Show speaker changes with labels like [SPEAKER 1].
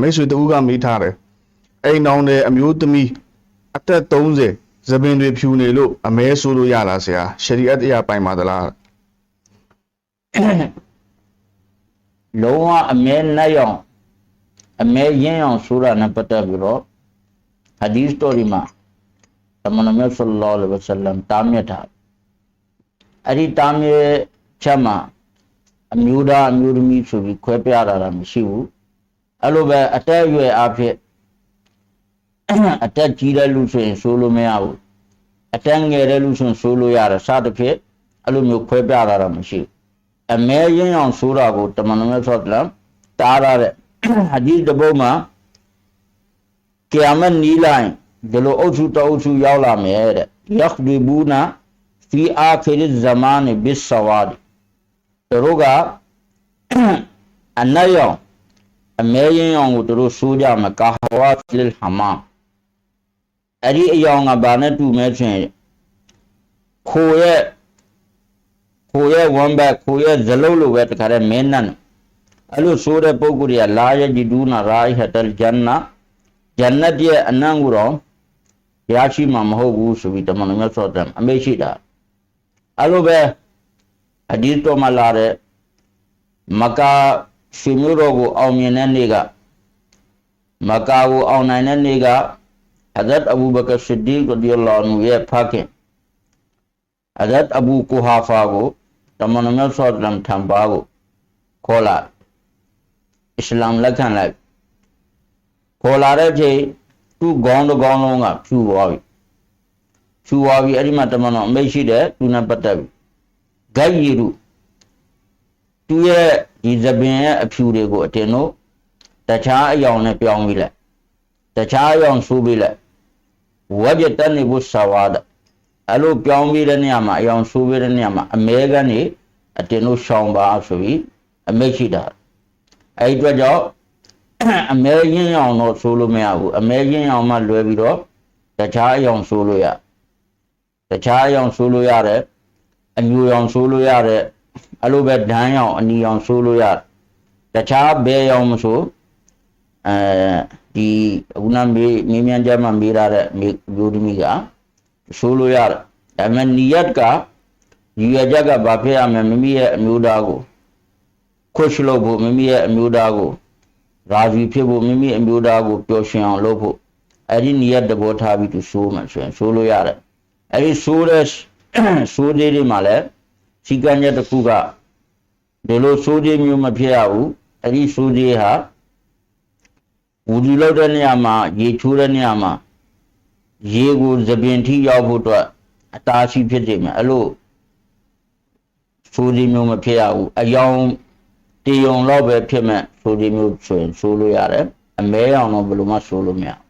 [SPEAKER 1] မိတ်ဆွေတဦးကမေးထားတယ်အိမ်တော်တဲ့အမျိုးသမီးအသက်30သပင်တွေဖြူနေလို့အမဲဆိုးလို့ရလားဆရာရှရီအတ်တရားပိုင်ပါသလား
[SPEAKER 2] လုံးဝအမဲနဲ့ရောင်အမဲရင်းအောင်ဆိုတာနဲ့ပတ်သက်ပြီးတော့ဟာဒီစတိုရီမှာသမဏမေဆလ္လာလဟ်ဝဆလမ်တားမြစ်တာအဲ့ဒီတားမြစ်ချက်မှာအမျိုးသားအမျိုးသမီးဆိုပြီးခွဲပြရတာမရှိဘူး အဲ့လိုပဲအတက်အရွယ်အဖြစ်အတက်ကြီးတဲ့လူဆိုရင်ဆိုလို့မရဘူးအတက်ငယ်တဲ့လူဆိုရင်ဆိုလို့ရတယ်စသဖြင့်အဲ့လိုမျိုးခွဲပြရတာမရှိဘူးအမဲရင်အောင်ဆိုတာကိုတမန်တော်မြတ်ဆောလမ်တားရတဲ့ဟာဒီတပုတ်မှာကီယာမတ်နီးလိုက်ဒီလိုအုပ်စုတအုပ်စုရောက်လာမယ်တဲ့ယခဒီဘူနာဖီအာခီရဇမန်ဘစ်ဆဝါဒီတို့ကအနတ်ရောင် အမဲရင်အောင်ကိုတို့ဆိုးကြမှာကာဟဝါဖီလ်ဟမာအဲ့ဒီအယောင်ကဘာနဲ့တူမဲဆိုရင်ခိုရဲ့ခိုရဲ့ဝမ်ဘက်ခိုရဲ့ဇလုံးလိုပဲတခါတည်းမင်းနန်အဲ့လိုဆိုတဲ့ပုဂ္ဂိုလ်တွေကလာယဂျီဒူနာရာဟတလ်ဂျန်နာဂျန်နတ်ရဲ့အနံ့ကိုတော့ရရှိမှာမဟုတ်ဘူးဆိုပြီးတမန်တော်မြတ်ဆောတယ်အမေရှိတာအဲ့လိုပဲအဒီတော်မှာလာတဲ့မကာ ရှင်မျိုးတော်ကိုအောင်မြင်တဲ့နေ့ကမကာကိုအောင်နိုင်တဲ့နေ့ကဟဇတ်အဘူဘကာဆစ်ဒီကရဒီအလ္လာဟ်ရဲ့ဖခင်အဇတ်အဘူကူဟာဖာကိုတမန်တော်မြတ်ဆောလမ်ထံပါကိုခေါ်လာအစ္စလာမ်လက်ခံလိုက်ခေါ်လာတဲ့ချိန်သူ့ခေါင်းတစ်ခေါင်းလုံးကဖြူသွားပြီဖြူသွားပြီအဲ့ဒီမှာတမန်တော်အမိတ်ရှိတယ်သူနဲ့ပတ်သက်ပြီဂိုက်ရီရုသူရဲ့ ဒီသပင်ရဲ့အဖြူတွေကိုအတင်တို့တခြားအယောင်နဲ့ပြောင်းပြီးလိုက်တခြားအယောင်ဆိုးပြီးလိုက်ဝဂျတန်နိဘုဆဝါဒအဲ့လိုပြောင်းပြီးတဲ့နေရာမှာအယောင်ဆိုးပြီးတဲ့နေရာမှာအမဲကနေအတင်တို့ရှောင်ပါဆိုပြီးအမိတ်ရှိတာအဲ့ဒီအတွက်ကြောင့်အမဲရင်အောင်တော့ဆိုးလို့မရဘူးအမဲရင်အောင်မှလွယ်ပြီးတော့တခြားအယောင်ဆိုးလို့ရတခြားအယောင်ဆိုးလို့ရတယ်အညူရောင်ဆိုးလို့ရတယ် အဲ့လိုပဲဒန်းရောင်အနီရောင်ဆိုးလို့ရတခြားဘဲရောင်မဆိုအဲဒီအခုနမေးမင်းမြန်ကြမှာမေးရတဲ့မျိုးသမီးကဆိုလို့ရတယ်ဒါပေမဲ့နီယတ်ကရည်ရချက်ကဘာဖြစ်ရမလဲမိမိရဲ့အမျိုးသားကိုခွတ်ရှလို့ဖို့မိမိရဲ့အမျိုးသားကိုရာဇီဖြစ်ဖို့မိမိအမျိုးသားကိုပျော်ရွှင်အောင်လုပ်ဖို့အဲ့ဒီနီယတ်တဘောထားပြီးသူဆိုးမှဆိုရင်ဆိုလို့ရတယ်အဲ့ဒီဆိုးတဲ့ဆိုးသေးတွေမှာလည်း စီကံချက်တစ်ခုကဒီလိုဆိုးသေးမျိုးမဖြစ်ရဘူးအဲ့ဒီဆိုးသေးဟာဝူဒီလောက်တဲ့နေရာမှာရေချိုးတဲ့နေရာမှာရေကိုသပင်ထိရောက်ဖို့အတွက်အတားရှိဖြစ်နေမှာအဲ့လိုဆိုဒီမျိုးမဖြစ်ရဘူးအယောင်တေယုံတော့ပဲဖြစ်မဲ့ဆိုဒီမျိုးဆိုရင်ဆိုလို့ရတယ်အမဲအောင်တော့ဘယ်လိုမှဆိုလို့မရဘူး